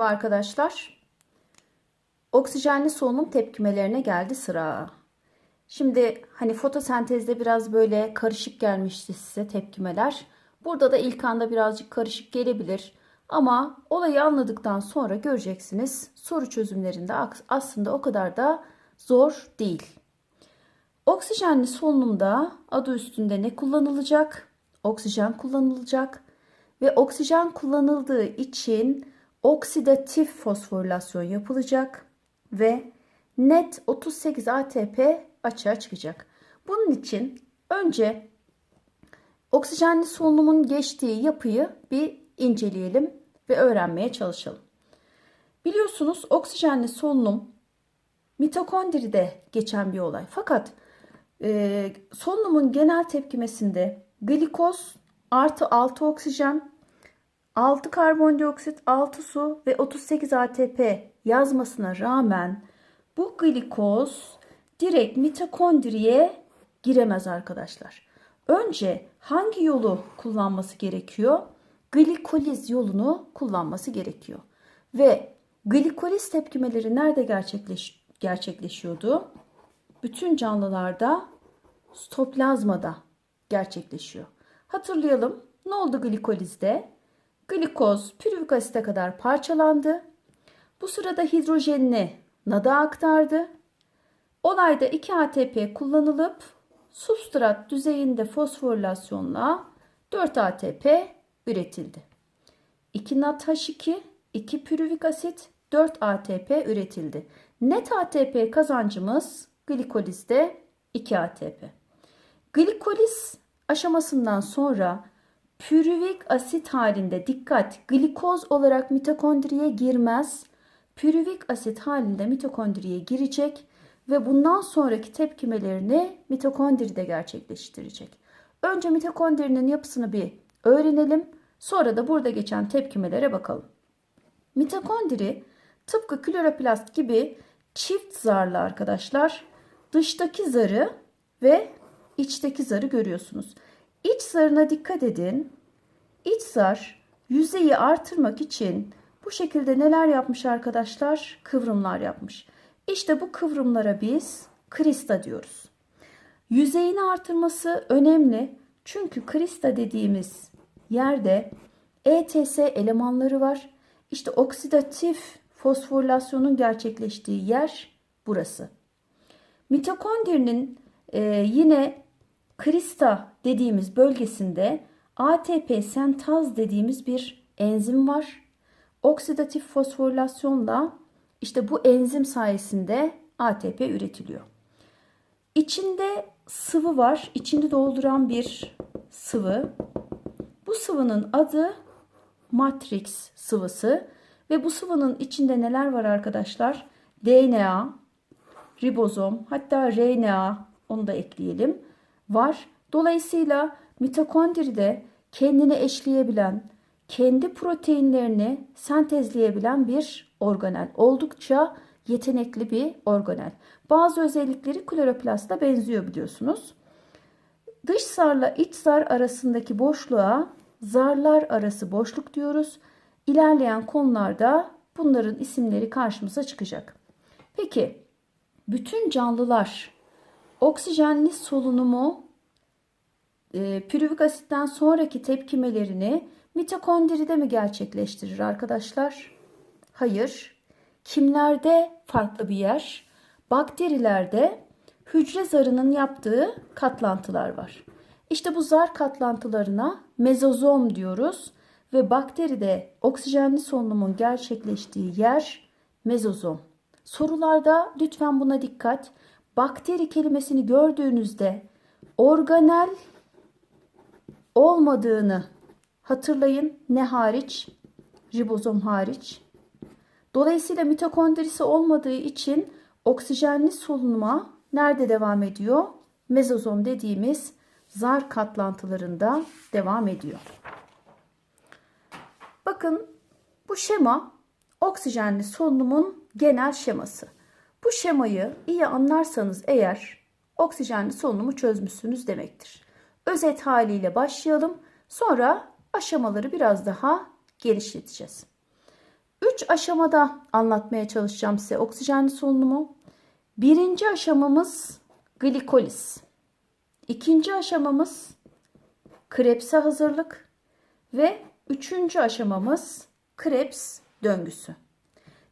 Merhaba arkadaşlar. Oksijenli solunum tepkimelerine geldi sıra. Şimdi hani fotosentezde biraz böyle karışık gelmişti size tepkimeler. Burada da ilk anda birazcık karışık gelebilir. Ama olayı anladıktan sonra göreceksiniz soru çözümlerinde aslında o kadar da zor değil. Oksijenli solunumda adı üstünde ne kullanılacak? Oksijen kullanılacak ve oksijen kullanıldığı için oksidatif fosforilasyon yapılacak ve net 38 ATP açığa çıkacak. Bunun için önce oksijenli solunumun geçtiği yapıyı bir inceleyelim ve öğrenmeye çalışalım. Biliyorsunuz oksijenli solunum mitokondride geçen bir olay. Fakat e, solunumun genel tepkimesinde glikoz artı 6 oksijen 6 karbondioksit, 6 su ve 38 ATP yazmasına rağmen bu glikoz direkt mitokondriye giremez arkadaşlar. Önce hangi yolu kullanması gerekiyor? Glikoliz yolunu kullanması gerekiyor. Ve glikoliz tepkimeleri nerede gerçekleş gerçekleşiyordu? Bütün canlılarda stoplazmada gerçekleşiyor. Hatırlayalım. Ne oldu glikolizde? Glikoz pürüvik asite kadar parçalandı. Bu sırada hidrojenini nada aktardı. Olayda 2 ATP kullanılıp substrat düzeyinde fosforilasyonla 4 ATP üretildi. 2 NADH2, 2 pürüvik asit, 4 ATP üretildi. Net ATP kazancımız glikolizde 2 ATP. Glikoliz aşamasından sonra pürüvik asit halinde dikkat glikoz olarak mitokondriye girmez. Pürüvik asit halinde mitokondriye girecek ve bundan sonraki tepkimelerini mitokondride gerçekleştirecek. Önce mitokondrinin yapısını bir öğrenelim. Sonra da burada geçen tepkimelere bakalım. Mitokondri tıpkı kloroplast gibi çift zarlı arkadaşlar. Dıştaki zarı ve içteki zarı görüyorsunuz. İç zarına dikkat edin. İç zar yüzeyi artırmak için bu şekilde neler yapmış arkadaşlar? Kıvrımlar yapmış. İşte bu kıvrımlara biz krista diyoruz. Yüzeyini artırması önemli. Çünkü krista dediğimiz yerde ETS elemanları var. İşte oksidatif fosforilasyonun gerçekleştiği yer burası. Mitokondrinin e, yine krista dediğimiz bölgesinde ATP sentaz dediğimiz bir enzim var. Oksidatif fosforilasyonla işte bu enzim sayesinde ATP üretiliyor. İçinde sıvı var. İçini dolduran bir sıvı. Bu sıvının adı matrix sıvısı ve bu sıvının içinde neler var arkadaşlar? DNA, ribozom, hatta RNA onu da ekleyelim var. Dolayısıyla mitokondride kendini eşleyebilen, kendi proteinlerini sentezleyebilen bir organel. Oldukça yetenekli bir organel. Bazı özellikleri kloroplasta benziyor biliyorsunuz. Dış zarla iç zar arasındaki boşluğa zarlar arası boşluk diyoruz. İlerleyen konularda bunların isimleri karşımıza çıkacak. Peki bütün canlılar oksijenli solunumu e, pürüvik asitten sonraki tepkimelerini mitokondride mi gerçekleştirir arkadaşlar? Hayır. Kimlerde farklı bir yer? Bakterilerde hücre zarının yaptığı katlantılar var. İşte bu zar katlantılarına mezozom diyoruz ve bakteride oksijenli solunumun gerçekleştiği yer mezozom. Sorularda lütfen buna dikkat. Bakteri kelimesini gördüğünüzde organel olmadığını hatırlayın. Ne hariç? Ribozom hariç. Dolayısıyla mitokondrisi olmadığı için oksijenli solunuma nerede devam ediyor? Mezozom dediğimiz zar katlantılarında devam ediyor. Bakın bu şema oksijenli solunumun genel şeması. Bu şemayı iyi anlarsanız eğer oksijenli solunumu çözmüşsünüz demektir. Özet haliyle başlayalım. Sonra aşamaları biraz daha genişleteceğiz. Üç aşamada anlatmaya çalışacağım size oksijenli solunumu. Birinci aşamamız glikoliz. İkinci aşamamız Krebs'e hazırlık ve üçüncü aşamamız Krebs döngüsü.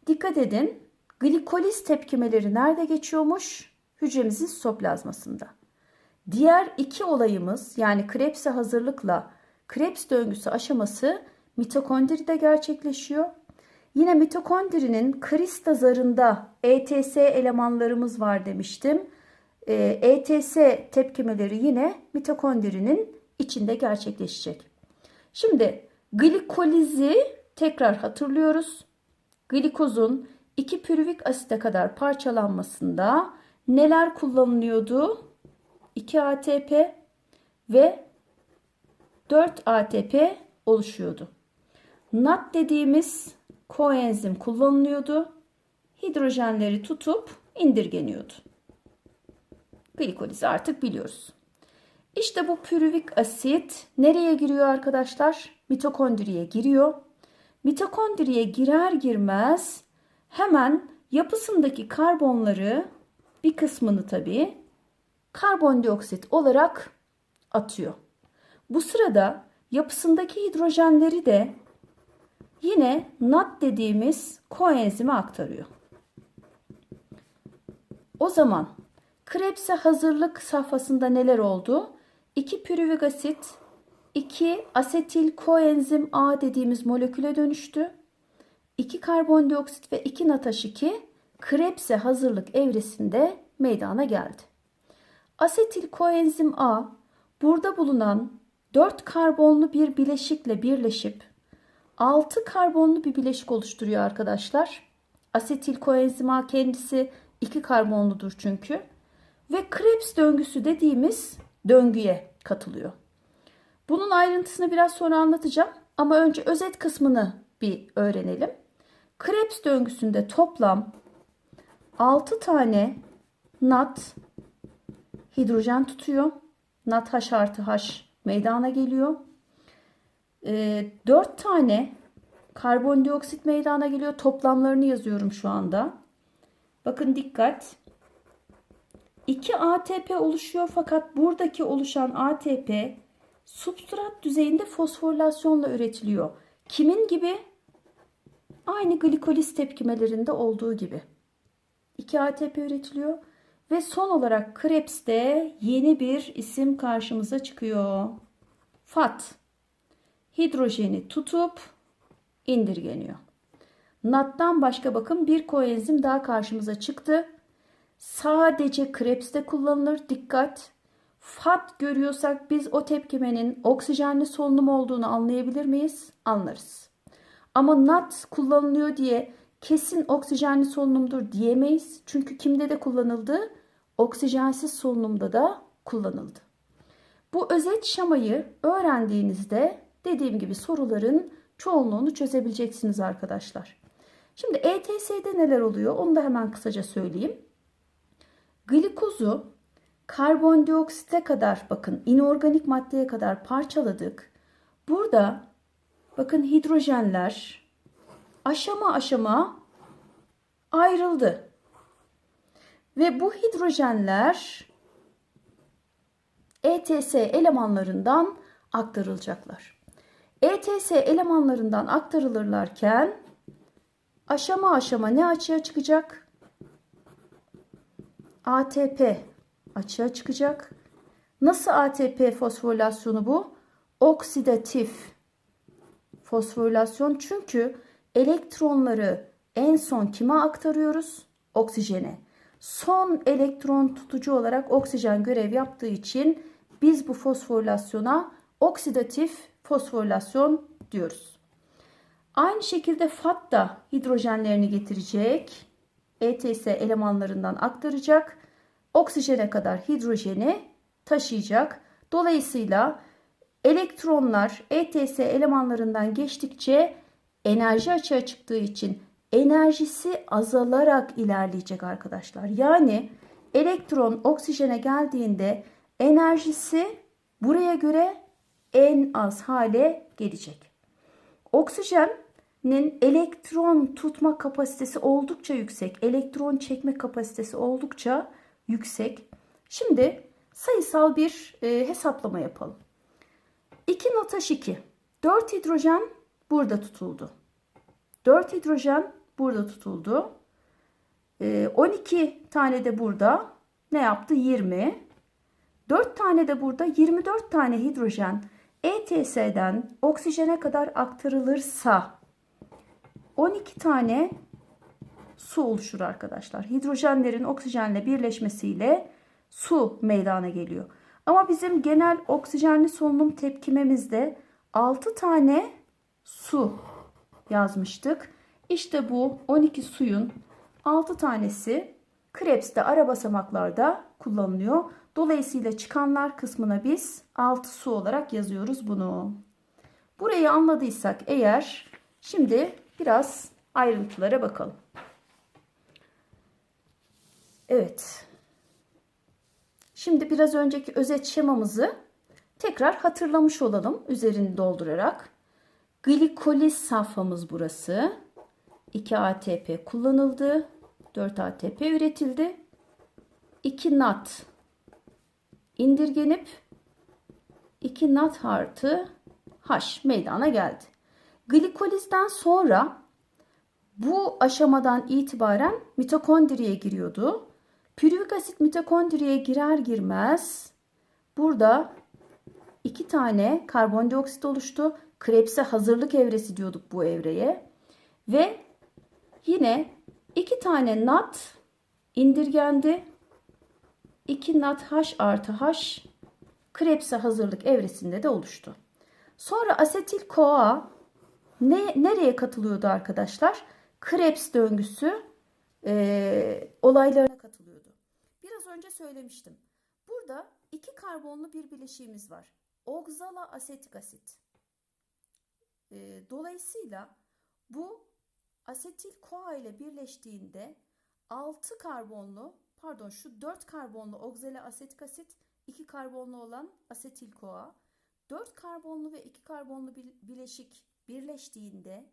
Dikkat edin, glikoliz tepkimeleri nerede geçiyormuş? Hücremizin sitoplazmasında. Diğer iki olayımız yani Krebs'e hazırlıkla Krebs döngüsü aşaması mitokondride gerçekleşiyor. Yine mitokondrinin krista zarında ETS elemanlarımız var demiştim. Ee, ETS tepkimeleri yine mitokondrinin içinde gerçekleşecek. Şimdi glikolizi tekrar hatırlıyoruz. Glikozun 2 pürüvik asite kadar parçalanmasında neler kullanılıyordu? 2 ATP ve 4 ATP oluşuyordu. NAT dediğimiz koenzim kullanılıyordu. Hidrojenleri tutup indirgeniyordu. Glikolizi artık biliyoruz. İşte bu pürüvik asit nereye giriyor arkadaşlar? Mitokondriye giriyor. Mitokondriye girer girmez hemen yapısındaki karbonları bir kısmını tabii karbondioksit olarak atıyor. Bu sırada yapısındaki hidrojenleri de yine NAD dediğimiz koenzime aktarıyor. O zaman Krebs'e hazırlık safhasında neler oldu? 2 pürüvik asit 2 asetil koenzim A dediğimiz moleküle dönüştü. 2 karbondioksit ve 2 NATH2 Krebs'e hazırlık evresinde meydana geldi. Asetil koenzim A burada bulunan 4 karbonlu bir bileşikle birleşip 6 karbonlu bir bileşik oluşturuyor arkadaşlar. Asetil koenzim A kendisi 2 karbonludur çünkü. Ve Krebs döngüsü dediğimiz döngüye katılıyor. Bunun ayrıntısını biraz sonra anlatacağım ama önce özet kısmını bir öğrenelim. Krebs döngüsünde toplam 6 tane NAT hidrojen tutuyor. NAT H artı H meydana geliyor. E, ee, 4 tane karbondioksit meydana geliyor. Toplamlarını yazıyorum şu anda. Bakın dikkat. 2 ATP oluşuyor fakat buradaki oluşan ATP substrat düzeyinde fosforilasyonla üretiliyor. Kimin gibi? Aynı glikoliz tepkimelerinde olduğu gibi. 2 ATP üretiliyor ve son olarak Krebs'te yeni bir isim karşımıza çıkıyor. Fat. Hidrojeni tutup indirgeniyor. NAT'tan başka bakın bir koenzim daha karşımıza çıktı. Sadece Krebs'te kullanılır. Dikkat. FAT görüyorsak biz o tepkimenin oksijenli solunum olduğunu anlayabilir miyiz? Anlarız. Ama NAT kullanılıyor diye kesin oksijenli solunumdur diyemeyiz. Çünkü kimde de kullanıldı? Oksijensiz solunumda da kullanıldı. Bu özet şamayı öğrendiğinizde dediğim gibi soruların çoğunluğunu çözebileceksiniz arkadaşlar. Şimdi ETS'de neler oluyor onu da hemen kısaca söyleyeyim. Glikozu karbondioksite kadar bakın inorganik maddeye kadar parçaladık. Burada bakın hidrojenler aşama aşama ayrıldı. Ve bu hidrojenler ETS elemanlarından aktarılacaklar. ETS elemanlarından aktarılırlarken aşama aşama ne açığa çıkacak? ATP açığa çıkacak. Nasıl ATP fosforilasyonu bu? Oksidatif fosforilasyon çünkü elektronları en son kime aktarıyoruz? Oksijene. Son elektron tutucu olarak oksijen görev yaptığı için biz bu fosforilasyona oksidatif fosforilasyon diyoruz. Aynı şekilde FAT da hidrojenlerini getirecek. ETS elemanlarından aktaracak. Oksijene kadar hidrojeni taşıyacak. Dolayısıyla elektronlar ETS elemanlarından geçtikçe enerji açığa çıktığı için enerjisi azalarak ilerleyecek arkadaşlar. Yani elektron oksijene geldiğinde enerjisi buraya göre en az hale gelecek. Oksijen hidrojenin elektron tutma kapasitesi oldukça yüksek. Elektron çekme kapasitesi oldukça yüksek. Şimdi sayısal bir e, hesaplama yapalım. 2 NATH 2. 4 hidrojen burada tutuldu. 4 hidrojen burada tutuldu. E, 12 tane de burada. Ne yaptı? 20. 4 tane de burada 24 tane hidrojen ETS'den oksijene kadar aktarılırsa 12 tane su oluşur arkadaşlar. Hidrojenlerin oksijenle birleşmesiyle su meydana geliyor. Ama bizim genel oksijenli solunum tepkimemizde 6 tane su yazmıştık. İşte bu 12 suyun 6 tanesi Krebs'te ara basamaklarda kullanılıyor. Dolayısıyla çıkanlar kısmına biz 6 su olarak yazıyoruz bunu. Burayı anladıysak eğer şimdi biraz ayrıntılara bakalım. Evet. Şimdi biraz önceki özet şemamızı tekrar hatırlamış olalım üzerini doldurarak. Glikoliz safhamız burası. 2 ATP kullanıldı. 4 ATP üretildi. 2 NAT indirgenip 2 NAT artı H meydana geldi. Glikolizden sonra bu aşamadan itibaren mitokondriye giriyordu. Pürüvik asit mitokondriye girer girmez burada iki tane karbondioksit oluştu. Krebs'e hazırlık evresi diyorduk bu evreye. Ve yine iki tane NAT indirgendi. 2 NAT H artı H Krebs'e hazırlık evresinde de oluştu. Sonra asetil CoA ne, nereye katılıyordu arkadaşlar? Krebs döngüsü e, olaylarına katılıyordu. Biraz önce söylemiştim. Burada iki karbonlu bir bileşiğimiz var. Oxala asetik asit. E, dolayısıyla bu asetil CoA ile birleştiğinde 6 karbonlu pardon şu 4 karbonlu oksale asetik asit 2 karbonlu olan asetil CoA 4 karbonlu ve 2 karbonlu bileşik birleştiğinde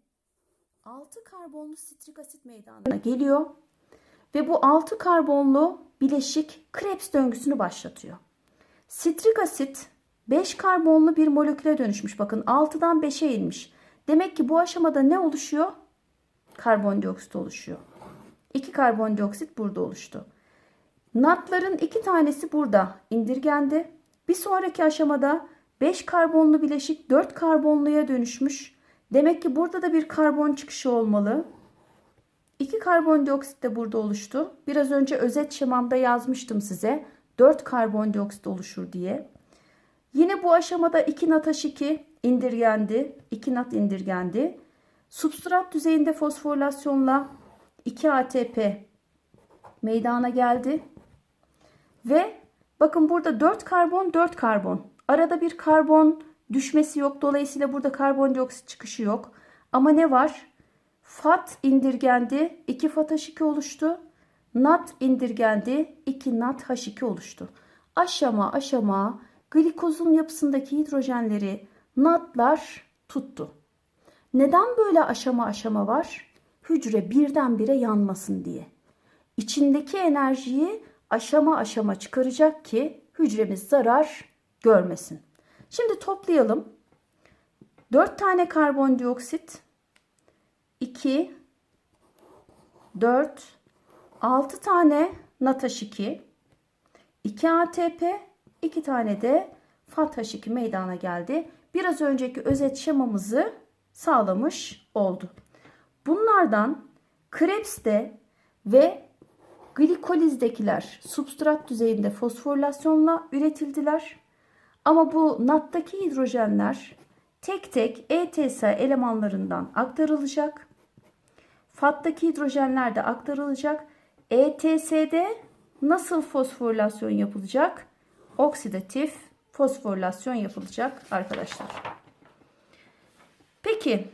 6 karbonlu sitrik asit meydana geliyor ve bu 6 karbonlu bileşik Krebs döngüsünü başlatıyor. Sitrik asit 5 karbonlu bir moleküle dönüşmüş. Bakın 6'dan 5'e inmiş. Demek ki bu aşamada ne oluşuyor? Karbondioksit oluşuyor. 2 karbondioksit burada oluştu. Natların iki tanesi burada indirgendi. Bir sonraki aşamada 5 karbonlu bileşik 4 karbonluya dönüşmüş. Demek ki burada da bir karbon çıkışı olmalı. 2 karbondioksit de burada oluştu. Biraz önce özet şemamda yazmıştım size. 4 karbondioksit oluşur diye. Yine bu aşamada 2 NATH2 indirgendi. 2 NAT indirgendi. Substrat düzeyinde fosforilasyonla 2 ATP meydana geldi. Ve bakın burada 4 karbon 4 karbon. Arada bir karbon düşmesi yok. Dolayısıyla burada karbondioksit çıkışı yok. Ama ne var? Fat indirgendi. 2 fat H2 oluştu. Nat indirgendi. 2 nat H2 oluştu. Aşama aşama glikozun yapısındaki hidrojenleri natlar tuttu. Neden böyle aşama aşama var? Hücre birdenbire yanmasın diye. İçindeki enerjiyi aşama aşama çıkaracak ki hücremiz zarar görmesin. Şimdi toplayalım. 4 tane karbondioksit 2 4 6 tane NATH2 2 ATP 2 tane de FATH2 meydana geldi. Biraz önceki özet şemamızı sağlamış oldu. Bunlardan Krebs'te ve glikolizdekiler substrat düzeyinde fosforilasyonla üretildiler. Ama bu NAT'taki hidrojenler tek tek ETS elemanlarından aktarılacak. FAT'taki hidrojenler de aktarılacak. ETS'de nasıl fosforilasyon yapılacak? Oksidatif fosforilasyon yapılacak arkadaşlar. Peki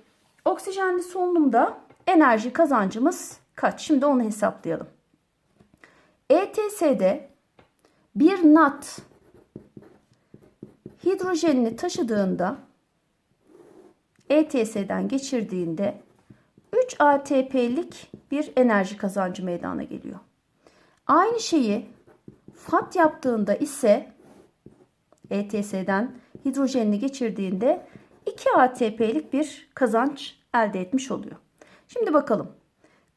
oksijenli solunumda enerji kazancımız kaç? Şimdi onu hesaplayalım. ETS'de bir nat hidrojenini taşıdığında ETS'den geçirdiğinde 3 ATP'lik bir enerji kazancı meydana geliyor. Aynı şeyi FAT yaptığında ise ETS'den hidrojenini geçirdiğinde 2 ATP'lik bir kazanç elde etmiş oluyor. Şimdi bakalım.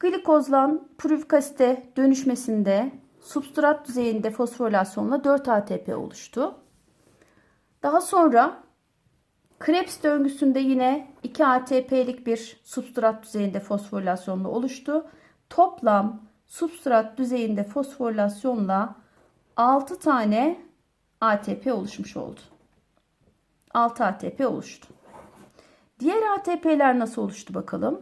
Glikozlan pürüvik asite dönüşmesinde substrat düzeyinde fosforilasyonla 4 ATP oluştu. Daha sonra Krebs döngüsünde yine 2 ATP'lik bir substrat düzeyinde fosforilasyonla oluştu. Toplam substrat düzeyinde fosforilasyonla 6 tane ATP oluşmuş oldu. 6 ATP oluştu. Diğer ATP'ler nasıl oluştu bakalım.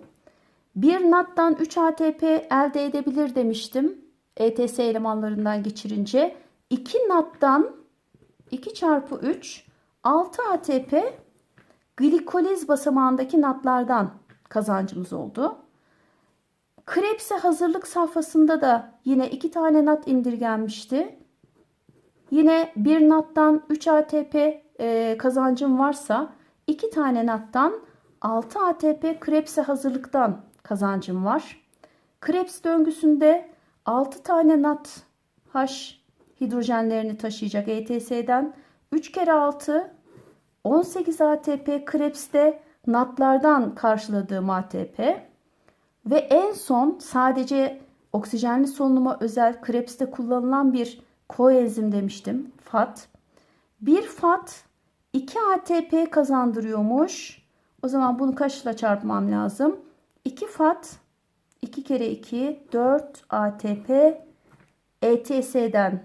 Bir NAT'tan 3 ATP elde edebilir demiştim. ETS elemanlarından geçirince 2 NAT'tan 2 çarpı 3 6 ATP glikoliz basamağındaki natlardan kazancımız oldu. Krebs'e hazırlık safhasında da yine iki tane nat indirgenmişti. Yine bir nattan 3 ATP e, kazancım varsa iki tane nattan 6 ATP Krebs'e hazırlıktan kazancım var. Krebs döngüsünde 6 tane nat H hidrojenlerini taşıyacak ETS'den 3 kere 6 18 ATP Krebs'te natlardan karşıladığım ATP ve en son sadece oksijenli solunuma özel Krebs'te kullanılan bir koenzim demiştim. FAT. Bir FAT 2 ATP kazandırıyormuş. O zaman bunu kaçla çarpmam lazım? 2 FAT 2 kere 2 4 ATP ETS'den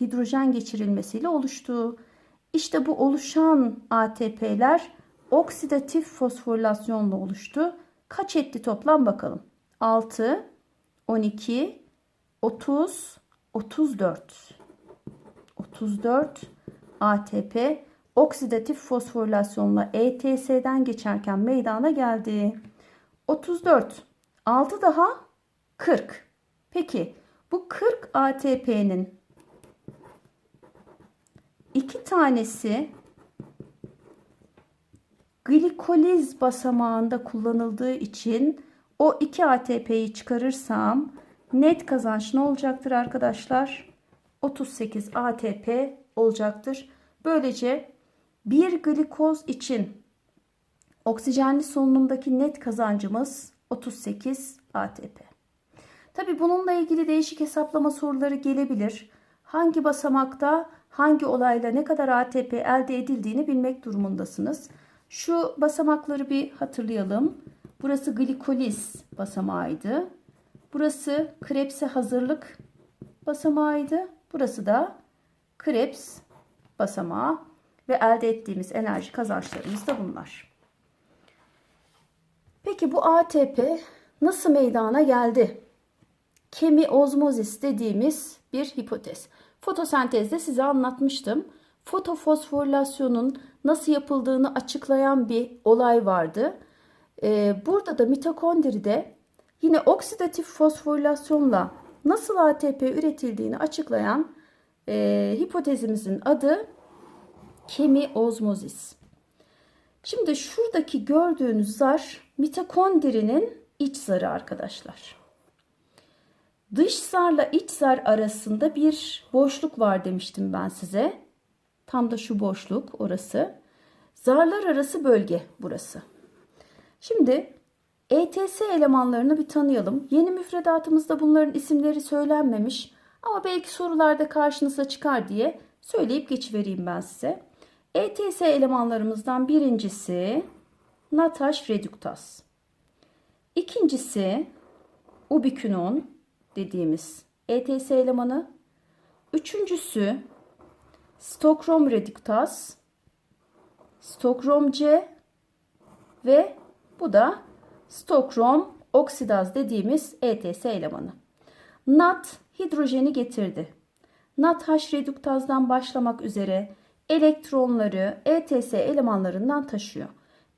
hidrojen geçirilmesiyle oluştu. İşte bu oluşan ATP'ler oksidatif fosforilasyonla oluştu. Kaç etti toplam bakalım. 6, 12, 30, 34. 34 ATP oksidatif fosforilasyonla ETS'den geçerken meydana geldi. 34. 6 daha 40. Peki bu 40 ATP'nin iki tanesi glikoliz basamağında kullanıldığı için o 2 ATP'yi çıkarırsam net kazanç ne olacaktır arkadaşlar? 38 ATP olacaktır. Böylece bir glikoz için oksijenli solunumdaki net kazancımız 38 ATP. Tabi bununla ilgili değişik hesaplama soruları gelebilir. Hangi basamakta hangi olayla ne kadar ATP elde edildiğini bilmek durumundasınız. Şu basamakları bir hatırlayalım. Burası glikoliz basamağıydı. Burası Krebs'e hazırlık basamağıydı. Burası da Krebs basamağı ve elde ettiğimiz enerji kazançlarımız da bunlar. Peki bu ATP nasıl meydana geldi? Kemiozmozis dediğimiz bir hipotez. Fotosentezde size anlatmıştım. Fotofosforilasyonun nasıl yapıldığını açıklayan bir olay vardı. Ee, burada da mitokondride yine oksidatif fosforilasyonla nasıl ATP üretildiğini açıklayan e, hipotezimizin adı kemiozmozis. Şimdi şuradaki gördüğünüz zar mitokondrinin iç zarı arkadaşlar. Dış zarla iç zar arasında bir boşluk var demiştim ben size. Tam da şu boşluk orası. Zarlar arası bölge burası. Şimdi ETS elemanlarını bir tanıyalım. Yeni müfredatımızda bunların isimleri söylenmemiş ama belki sorularda karşınıza çıkar diye söyleyip geçivereyim ben size. ETS elemanlarımızdan birincisi nataş reduktaz. İkincisi ubiquinon dediğimiz ETS elemanı. Üçüncüsü stokrom reduktaz, stokrom C ve bu da stokrom oksidaz dediğimiz ETS elemanı. NAT hidrojeni getirdi. NAT-H reduktazdan başlamak üzere elektronları ETS elemanlarından taşıyor.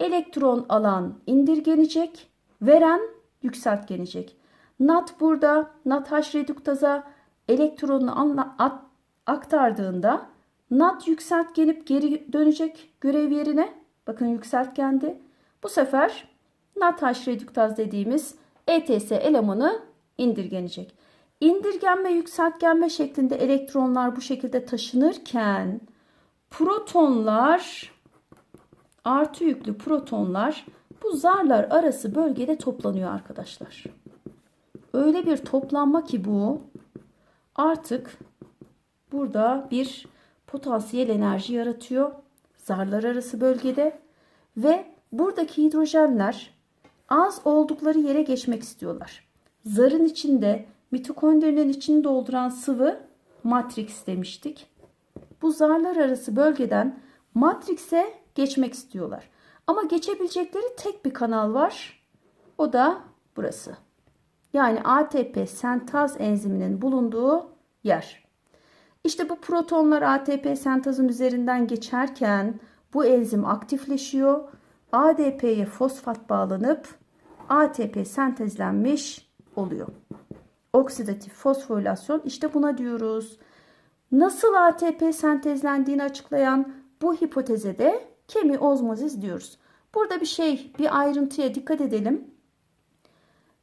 Elektron alan indirgenecek, veren yükseltgenecek. NAT burada NAT-H reduktaza elektronunu aktardığında NAT yükseltgenip geri dönecek görev yerine. Bakın yükseltgendi. Bu sefer NADH reduktaz dediğimiz ETS elemanı indirgenecek. İndirgenme yükseltgenme şeklinde elektronlar bu şekilde taşınırken protonlar artı yüklü protonlar bu zarlar arası bölgede toplanıyor arkadaşlar. Öyle bir toplanma ki bu artık burada bir potansiyel enerji yaratıyor zarlar arası bölgede ve buradaki hidrojenler az oldukları yere geçmek istiyorlar. Zarın içinde mitokondrinin içini dolduran sıvı matrix demiştik. Bu zarlar arası bölgeden matrikse geçmek istiyorlar. Ama geçebilecekleri tek bir kanal var. O da burası. Yani ATP sentaz enziminin bulunduğu yer. İşte bu protonlar ATP sentazın üzerinden geçerken bu enzim aktifleşiyor. ADP'ye fosfat bağlanıp ATP sentezlenmiş oluyor. Oksidatif fosforilasyon işte buna diyoruz. Nasıl ATP sentezlendiğini açıklayan bu hipoteze de kemiozmozis diyoruz. Burada bir şey, bir ayrıntıya dikkat edelim.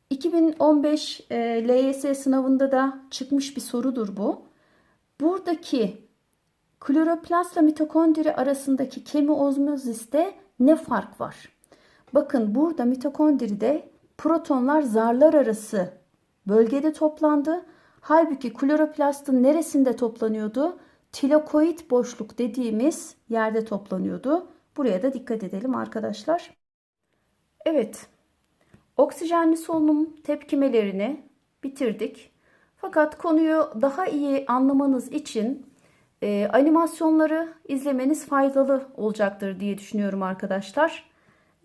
2015 e, LYS sınavında da çıkmış bir sorudur bu. Buradaki kloroplastla mitokondri arasındaki kemiozmoziste ne fark var? Bakın burada mitokondride protonlar zarlar arası bölgede toplandı. Halbuki kloroplastın neresinde toplanıyordu? Tilakoid boşluk dediğimiz yerde toplanıyordu. Buraya da dikkat edelim arkadaşlar. Evet. Oksijenli solunum tepkimelerini bitirdik. Fakat konuyu daha iyi anlamanız için e, animasyonları izlemeniz faydalı olacaktır diye düşünüyorum arkadaşlar.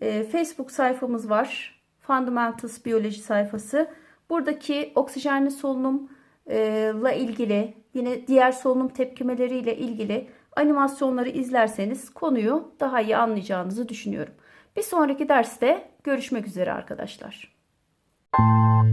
E, Facebook sayfamız var. Fundamentals Biyoloji sayfası. Buradaki oksijenli solunumla e, ilgili yine diğer solunum tepkimeleriyle ilgili animasyonları izlerseniz konuyu daha iyi anlayacağınızı düşünüyorum. Bir sonraki derste görüşmek üzere arkadaşlar. Müzik